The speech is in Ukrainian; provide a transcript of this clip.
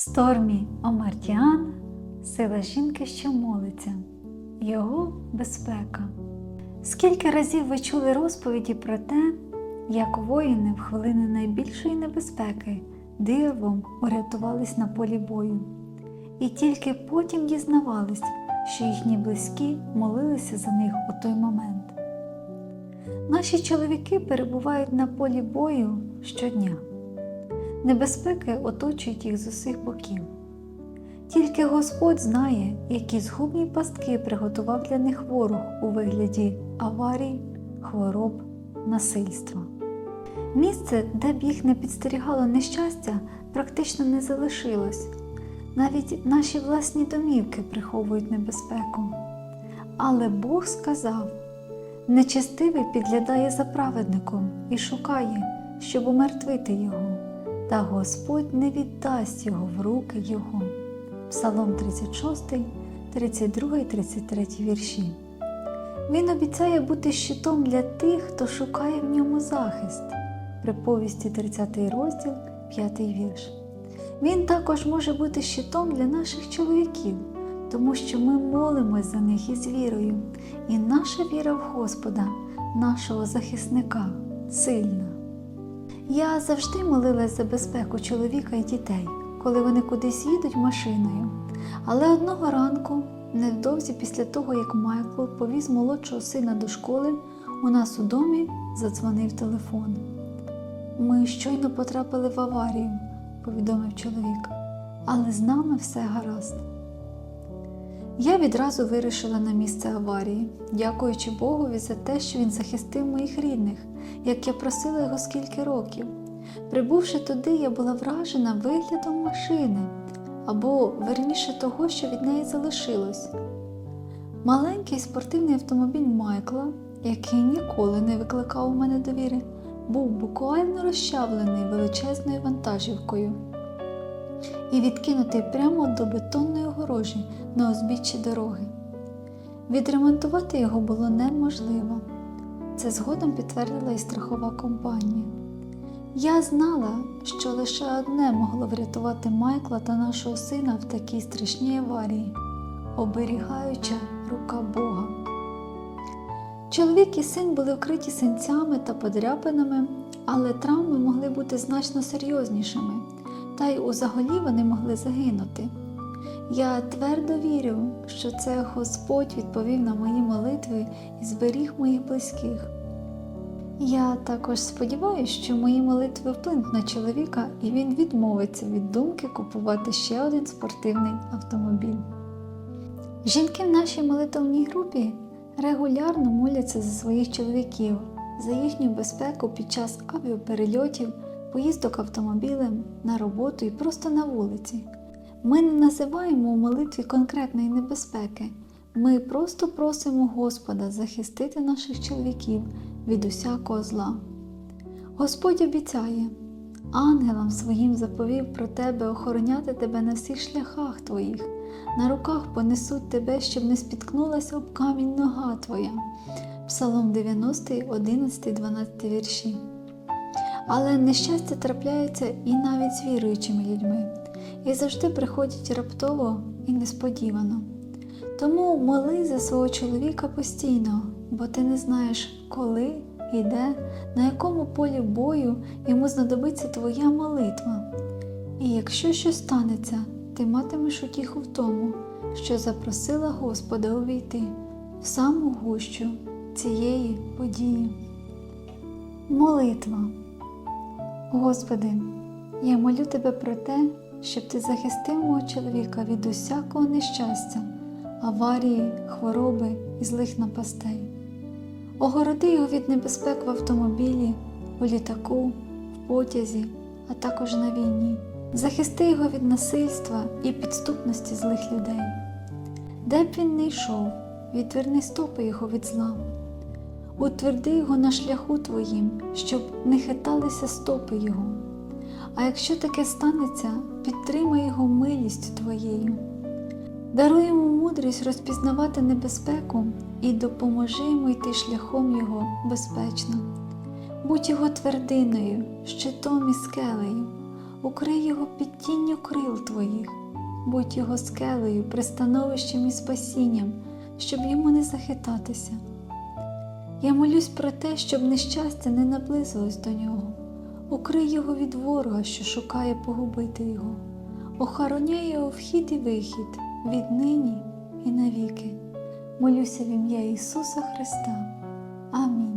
Стормі Омартіан сила жінки, що молиться, його безпека. Скільки разів ви чули розповіді про те, як воїни в хвилини найбільшої небезпеки дивом урятувались на полі бою, і тільки потім дізнавались, що їхні близькі молилися за них у той момент. Наші чоловіки перебувають на полі бою щодня. Небезпеки оточують їх з усіх боків. Тільки Господь знає, які згубні пастки приготував для них ворог у вигляді аварій, хвороб, насильства. Місце, де б їх не підстерігало нещастя, практично не залишилось. Навіть наші власні домівки приховують небезпеку. Але Бог сказав: нечестивий підглядає за праведником і шукає, щоб умертвити його та Господь не віддасть його в руки Його. Псалом 36, 32, 33 вірші. Він обіцяє бути щитом для тих, хто шукає в ньому захист. Приповісті 30 розділ, 5 вірш. Він також може бути щитом для наших чоловіків, тому що ми молимось за них із вірою, і наша віра в Господа, нашого захисника, сильна. Я завжди молилась за безпеку чоловіка і дітей, коли вони кудись їдуть машиною. Але одного ранку, невдовзі після того, як Майкл повіз молодшого сина до школи, у нас у домі задзвонив телефон. Ми щойно потрапили в аварію, повідомив чоловік, але з нами все гаразд. Я відразу вирішила на місце аварії, дякуючи Богові за те, що він захистив моїх рідних, як я просила його скільки років. Прибувши туди, я була вражена виглядом машини або верніше того, що від неї залишилось. Маленький спортивний автомобіль Майкла, який ніколи не викликав у мене довіри, був буквально розчавлений величезною вантажівкою і відкинутий прямо до бетонної огорожі на узбіччі дороги. Відремонтувати його було неможливо. Це згодом підтвердила і страхова компанія. Я знала, що лише одне могло врятувати Майкла та нашого сина в такій страшній аварії оберігаюча рука Бога. Чоловік і син були вкриті синцями та подряпинами, але травми могли бути значно серйознішими, та й узагалі вони могли загинути. Я твердо вірю, що це Господь відповів на мої молитви і зберіг моїх близьких. Я також сподіваюся, що мої молитви вплинуть на чоловіка і він відмовиться від думки купувати ще один спортивний автомобіль. Жінки в нашій молитовній групі регулярно моляться за своїх чоловіків, за їхню безпеку під час авіаперельотів, поїздок автомобілем, на роботу і просто на вулиці. Ми не називаємо у молитві конкретної небезпеки. Ми просто просимо Господа захистити наших чоловіків від усякого зла. Господь обіцяє, ангелам своїм заповів про тебе охороняти тебе на всіх шляхах твоїх, на руках понесуть тебе, щоб не спіткнулася об камінь нога твоя. Псалом 90, 11, 12 вірші. Але нещастя трапляється і навіть з віруючими людьми, і завжди приходять раптово і несподівано. Тому моли за свого чоловіка постійно, бо ти не знаєш, коли і де, на якому полі бою йому знадобиться твоя молитва. І якщо щось станеться, ти матимеш утіху в тому, що запросила Господа увійти в саму гущу цієї події. Молитва. Господи, я молю Тебе про те, щоб Ти захистив мого чоловіка від усякого нещастя, аварії, хвороби і злих напастей. Огороди його від небезпек в автомобілі, у літаку, в потязі, а також на війні. Захисти його від насильства і підступності злих людей. Де б він не йшов, відверни стопи його від зла. Утверди його на шляху Твоїм, щоб не хиталися стопи Його. А якщо таке станеться, підтримай його милістю Твоєю. Даруй йому мудрість розпізнавати небезпеку і допоможи йому йти шляхом Його безпечно. Будь його твердиною, щитом і скелею, укрий його під тінню крил Твоїх, будь його скелею, пристановищем і спасінням, щоб йому не захитатися. Я молюсь про те, щоб нещастя не наблизилось до нього. Укрий його від ворога, що шукає погубити його. Охороняй його вхід і вихід віднині і навіки. Молюся в ім'я Ісуса Христа. Амінь.